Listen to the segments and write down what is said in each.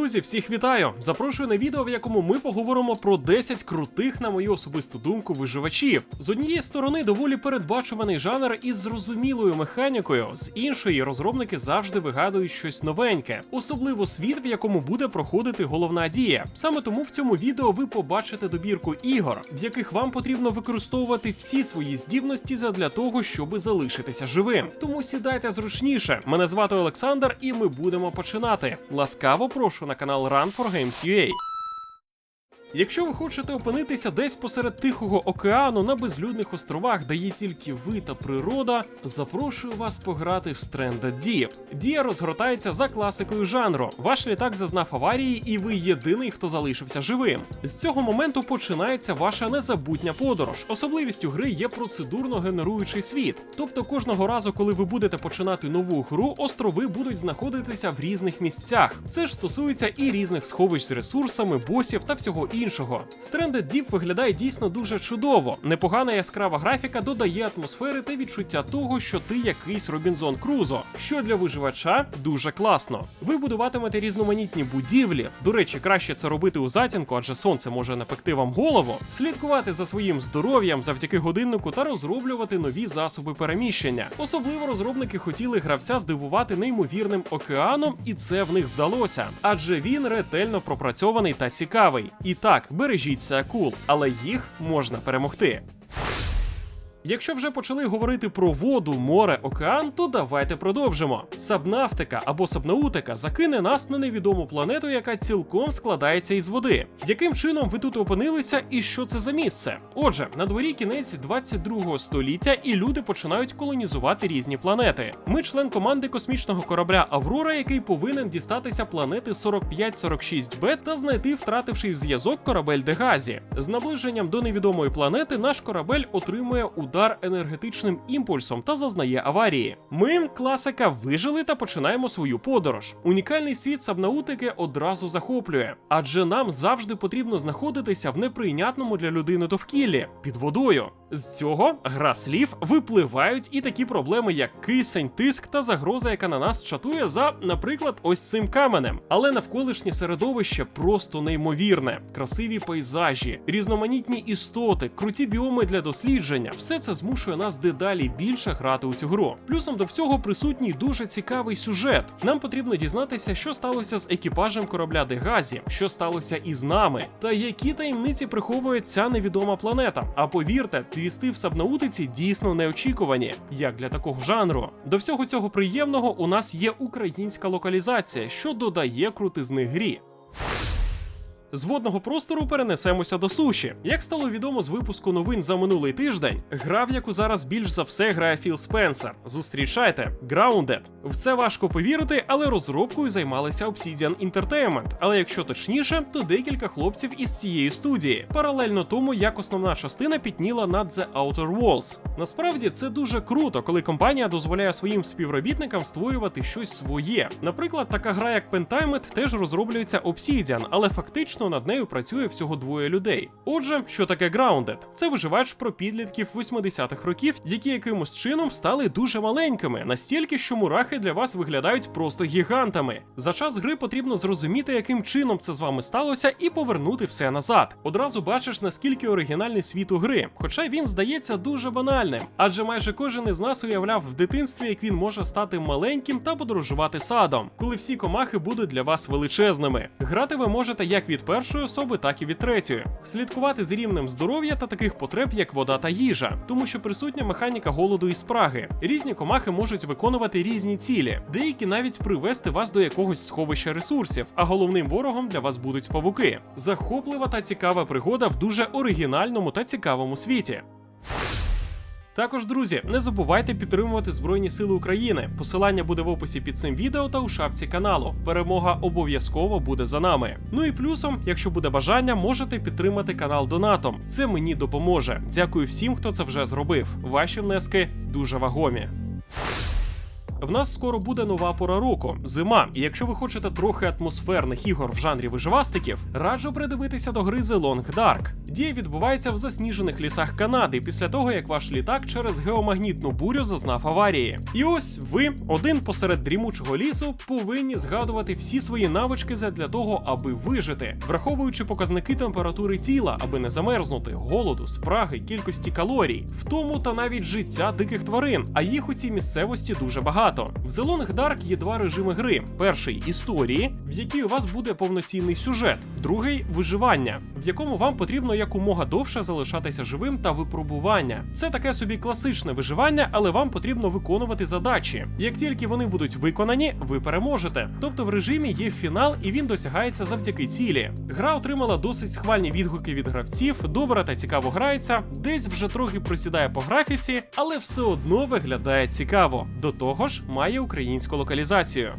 Друзі, всіх вітаю! Запрошую на відео, в якому ми поговоримо про 10 крутих, на мою особисту думку, виживачів. З однієї сторони, доволі передбачуваний жанр із зрозумілою механікою, з іншої розробники завжди вигадують щось новеньке, особливо світ, в якому буде проходити головна дія. Саме тому в цьому відео ви побачите добірку ігор, в яких вам потрібно використовувати всі свої здібності задля того, щоби залишитися живим. Тому сідайте зручніше. Мене звати Олександр, і ми будемо починати. Ласкаво прошу на канал Run for Games UA. Якщо ви хочете опинитися десь посеред Тихого океану на безлюдних островах, де є тільки ви та природа, запрошую вас пограти в Stranded Deep. Дія розгортається за класикою жанру. Ваш літак зазнав аварії, і ви єдиний, хто залишився живим. З цього моменту починається ваша незабутня подорож. Особливістю гри є процедурно генеруючий світ. Тобто кожного разу, коли ви будете починати нову гру, острови будуть знаходитися в різних місцях. Це ж стосується і різних сховищ з ресурсами, босів та всього іншого. Stranded Deep виглядає дійсно дуже чудово. Непогана яскрава графіка додає атмосфери та відчуття того, що ти якийсь Робінзон Крузо, що для виживача дуже класно. Ви будуватимете різноманітні будівлі. До речі, краще це робити у затінку, адже сонце може напекти вам голову, слідкувати за своїм здоров'ям завдяки годиннику та розроблювати нові засоби переміщення. Особливо розробники хотіли гравця здивувати неймовірним океаном, і це в них вдалося, адже він ретельно пропрацьований та цікавий. І так, бережіться акул, але їх можна перемогти. Якщо вже почали говорити про воду, море, океан, то давайте продовжимо. Сабнафтика або сабнаутика закине нас на невідому планету, яка цілком складається із води. Яким чином ви тут опинилися і що це за місце? Отже, на дворі кінець 22 століття, і люди починають колонізувати різні планети. Ми член команди космічного корабля Аврора, який повинен дістатися планети 4546Б та знайти втративший зв'язок корабель Дегазі. З наближенням до невідомої планети наш корабель отримує удар енергетичним імпульсом та зазнає аварії. Ми, класика, вижили та починаємо свою подорож. Унікальний світ сабнаутики одразу захоплює, адже нам завжди потрібно знаходитися в неприйнятному для людини довкіллі під водою. З цього гра слів випливають і такі проблеми, як кисень, тиск та загроза, яка на нас чатує за, наприклад, ось цим каменем. Але навколишнє середовище просто неймовірне, красиві пейзажі, різноманітні істоти, круті біоми для дослідження. Все це змушує нас дедалі більше грати у цю гру. Плюсом до всього присутній дуже цікавий сюжет. Нам потрібно дізнатися, що сталося з екіпажем корабля Дегазі, що сталося із нами, та які таємниці приховує ця невідома планета. А повірте, твісти в сабнаутиці дійсно неочікувані, як для такого жанру. До всього цього приємного у нас є українська локалізація, що додає крутизни грі. З водного простору перенесемося до суші. Як стало відомо з випуску новин за минулий тиждень, гра, в яку зараз більш за все грає Філ Спенсер. Зустрічайте Grounded. В це важко повірити, але розробкою займалися Obsidian Entertainment. Але якщо точніше, то декілька хлопців із цієї студії, паралельно тому, як основна частина пітніла над The Outer Worlds. Насправді це дуже круто, коли компанія дозволяє своїм співробітникам створювати щось своє. Наприклад, така гра, як Pentiment, теж розроблюється Obsidian, але фактично над нею працює всього двоє людей. Отже, що таке Grounded? Це виживач про підлітків 80-х років, які якимось чином стали дуже маленькими, настільки, що мурахи для вас виглядають просто гігантами. За час гри потрібно зрозуміти, яким чином це з вами сталося, і повернути все назад. Одразу бачиш, наскільки оригінальний світ у гри, хоча він здається дуже банальним, адже майже кожен із нас уявляв в дитинстві, як він може стати маленьким та подорожувати садом, коли всі комахи будуть для вас величезними. Грати ви можете як від першої особи, так і від третьої. Слідкувати з рівнем здоров'я та таких потреб, як вода та їжа, тому що присутня механіка голоду і спраги. Різні комахи можуть виконувати різні цілі, деякі навіть привести вас до якогось сховища ресурсів, а головним ворогом для вас будуть павуки. Захоплива та цікава пригода в дуже оригінальному та цікавому світі. Також, друзі, не забувайте підтримувати Збройні Сили України. Посилання буде в описі під цим відео та у шапці каналу. Перемога обов'язково буде за нами. Ну і плюсом, якщо буде бажання, можете підтримати канал донатом. Це мені допоможе. Дякую всім, хто це вже зробив. Ваші внески дуже вагомі. В нас скоро буде нова пора року, зима. І якщо ви хочете трохи атмосферних ігор в жанрі виживастиків, раджу придивитися до гри The Long Dark. Дія відбувається в засніжених лісах Канади після того, як ваш літак через геомагнітну бурю зазнав аварії. І ось ви, один посеред дрімучого лісу, повинні згадувати всі свої навички для того, аби вижити, враховуючи показники температури тіла, аби не замерзнути, голоду, спраги, кількості калорій, втому та навіть життя диких тварин. А їх у цій місцевості дуже багато. В зелених Dark є два режими гри: перший історії, в якій у вас буде повноцінний сюжет, другий виживання, в якому вам потрібно якомога довше залишатися живим та випробування. Це таке собі класичне виживання, але вам потрібно виконувати задачі. Як тільки вони будуть виконані, ви переможете. Тобто в режимі є фінал, і він досягається завдяки цілі. Гра отримала досить схвальні відгуки від гравців, добре та цікаво грається, десь вже трохи просідає по графіці, але все одно виглядає цікаво. До того ж, має українську локалізацію.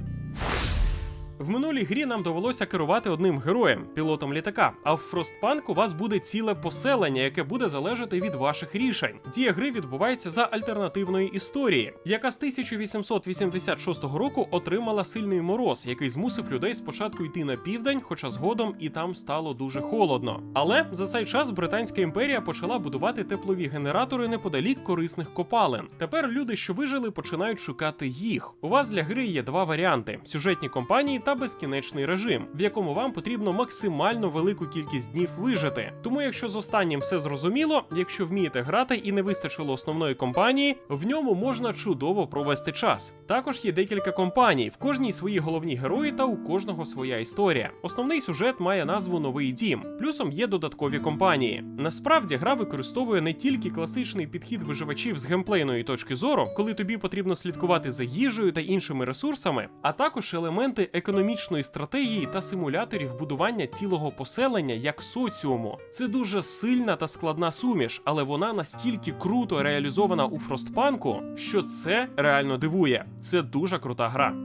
В минулій грі нам довелося керувати одним героєм, пілотом літака. А в Frostpunk у вас буде ціле поселення, яке буде залежати від ваших рішень. Дія гри відбувається за альтернативної історії, яка з 1886 року отримала сильний мороз, який змусив людей спочатку йти на південь, хоча згодом і там стало дуже холодно. Але за цей час Британська імперія почала будувати теплові генератори неподалік корисних копалин. Тепер люди, що вижили, починають шукати їх. У вас для гри є два варіанти: сюжетні компанії та безкінечний режим, в якому вам потрібно максимально велику кількість днів вижити. Тому, якщо з останнім все зрозуміло, якщо вмієте грати і не вистачило основної компанії, в ньому можна чудово провести час. Також є декілька компаній, в кожній свої головні герої та у кожного своя історія. Основний сюжет має назву Новий дім, плюсом є додаткові компанії. Насправді гра використовує не тільки класичний підхід виживачів з геймплейної точки зору, коли тобі потрібно слідкувати за їжею та іншими ресурсами, а також елементи економічної стратегії та симуляторів будування цілого поселення як соціуму. Це дуже сильна та складна суміш, але вона настільки круто реалізована у Фростпанку, що це реально дивує. Це дуже крута гра.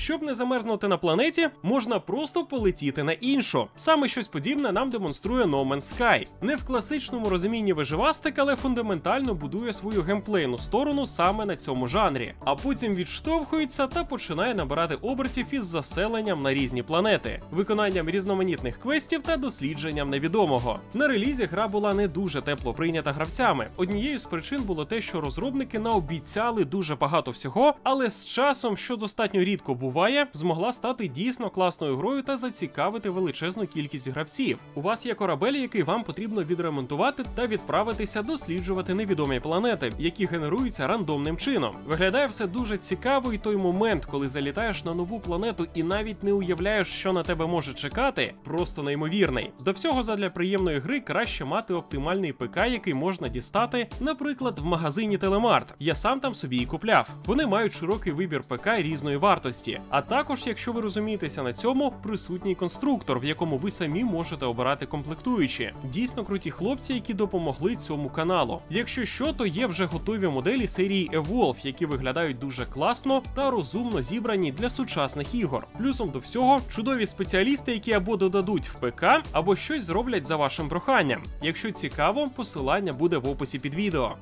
Щоб не замерзнути на планеті, можна просто полетіти на іншу. Саме щось подібне нам демонструє No Man's Sky. Не в класичному розумінні виживастик, але фундаментально будує свою геймплейну сторону саме на цьому жанрі, а потім відштовхується та починає набирати обертів із заселенням на різні планети, виконанням різноманітних квестів та дослідженням невідомого. На релізі гра була не дуже тепло прийнята гравцями. Однією з причин було те, що розробники наобіцяли дуже багато всього, але з часом, що достатньо рідко буває, змогла стати дійсно класною грою та зацікавити величезну кількість гравців. У вас є корабель, який вам потрібно відремонтувати та відправитися досліджувати невідомі планети, які генеруються рандомним чином. Виглядає все дуже цікаво, і той момент, коли залітаєш на нову планету і навіть не уявляєш, що на тебе може чекати, просто неймовірний. До всього задля приємної гри краще мати оптимальний ПК, який можна дістати, наприклад, в магазині Телемарт. Я сам там собі і купляв. Вони мають широкий вибір ПК різної вартості. А також, якщо ви розумієтеся на цьому, присутній конструктор, в якому ви самі можете обирати комплектуючі. Дійсно круті хлопці, які допомогли цьому каналу. Якщо що, то є вже готові моделі серії Evolve, які виглядають дуже класно та розумно зібрані для сучасних ігор. Плюсом до всього, чудові спеціалісти, які або додадуть в ПК, або щось зроблять за вашим проханням. Якщо цікаво, посилання буде в описі під відео.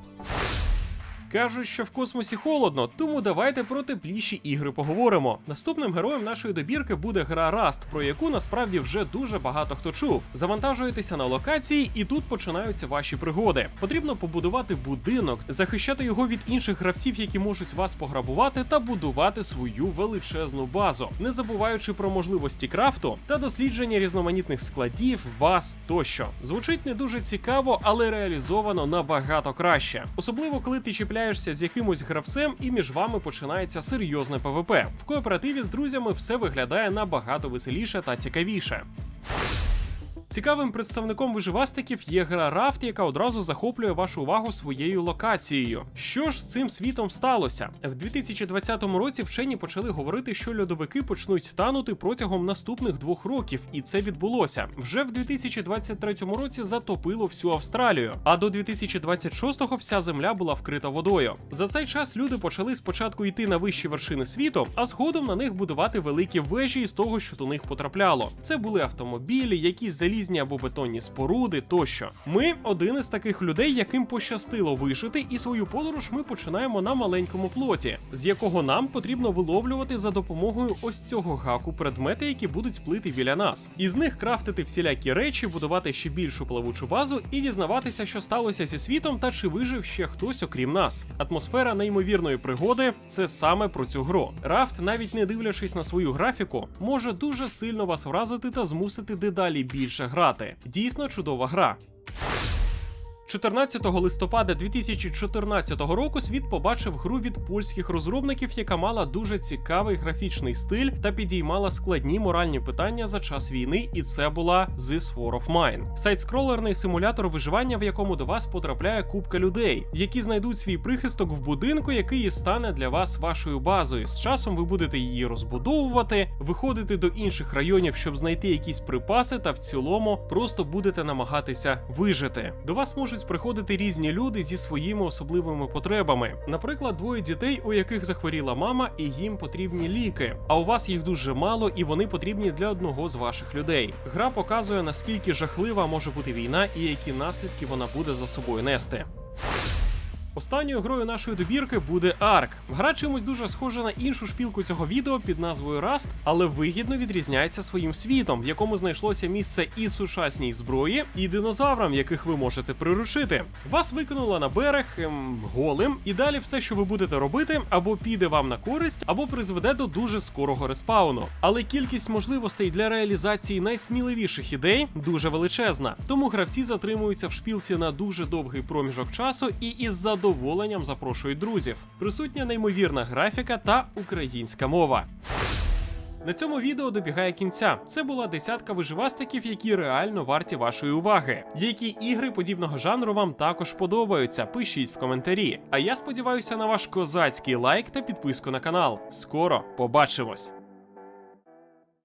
Кажуть, що в космосі холодно, тому давайте про тепліші ігри поговоримо. Наступним героєм нашої добірки буде гра Rust, про яку насправді вже дуже багато хто чув. Завантажуєтеся на локації, і тут починаються ваші пригоди. Потрібно побудувати будинок, захищати його від інших гравців, які можуть вас пограбувати, та будувати свою величезну базу, не забуваючи про можливості крафту та дослідження різноманітних складів, баз тощо. Звучить не дуже цікаво, але реалізовано набагато краще, особливо коли ти чіпляєш чіпляєшся з якимось гравцем, і між вами починається серйозне ПВП. В кооперативі з друзями все виглядає набагато веселіше та цікавіше. Цікавим представником виживастиків є гра Рафт, яка одразу захоплює вашу увагу своєю локацією. Що ж з цим світом сталося? В 2020 році вчені почали говорити, що льодовики почнуть танути протягом наступних двох років, і це відбулося. Вже в 2023 році затопило всю Австралію, а до 2026-го вся земля була вкрита водою. За цей час люди почали спочатку йти на вищі вершини світу, а згодом на них будувати великі вежі із того, що до них потрапляло. Це були автомобілі, якісь залізні залізні або бетонні споруди тощо. Ми один із таких людей, яким пощастило вижити, і свою подорож ми починаємо на маленькому плоті, з якого нам потрібно виловлювати за допомогою ось цього гаку предмети, які будуть плити біля нас. Із них крафтити всілякі речі, будувати ще більшу плавучу базу і дізнаватися, що сталося зі світом та чи вижив ще хтось окрім нас. Атмосфера неймовірної пригоди це саме про цю гру. Рафт, навіть не дивлячись на свою графіку, може дуже сильно вас вразити та змусити дедалі більше грати. Дійсно чудова гра. 14 листопада 2014 року світ побачив гру від польських розробників, яка мала дуже цікавий графічний стиль та підіймала складні моральні питання за час війни, і це була This War of Mine. Сайт-скролерний симулятор виживання, в якому до вас потрапляє купка людей, які знайдуть свій прихисток в будинку, який і стане для вас вашою базою. З часом ви будете її розбудовувати, виходити до інших районів, щоб знайти якісь припаси, та в цілому просто будете намагатися вижити. До вас можуть приходити різні люди зі своїми особливими потребами. Наприклад, двоє дітей, у яких захворіла мама, і їм потрібні ліки. А у вас їх дуже мало, і вони потрібні для одного з ваших людей. Гра показує наскільки жахлива може бути війна і які наслідки вона буде за собою нести. Останньою грою нашої добірки буде Арк. Гра чимось дуже схожа на іншу шпілку цього відео під назвою Rust, але вигідно відрізняється своїм світом, в якому знайшлося місце і сучасній зброї, і динозаврам, яких ви можете приручити. Вас викинуло на берег ем, голим, і далі все, що ви будете робити, або піде вам на користь, або призведе до дуже скорого респауну. Але кількість можливостей для реалізації найсміливіших ідей дуже величезна. Тому гравці затримуються в шпілці на дуже довгий проміжок часу і із задоволенням запрошують друзів. Присутня неймовірна графіка та українська мова. На цьому відео добігає кінця. Це була десятка виживастиків, які реально варті вашої уваги. Які ігри подібного жанру вам також подобаються? Пишіть в коментарі. А я сподіваюся на ваш козацький лайк та підписку на канал. Скоро побачимось!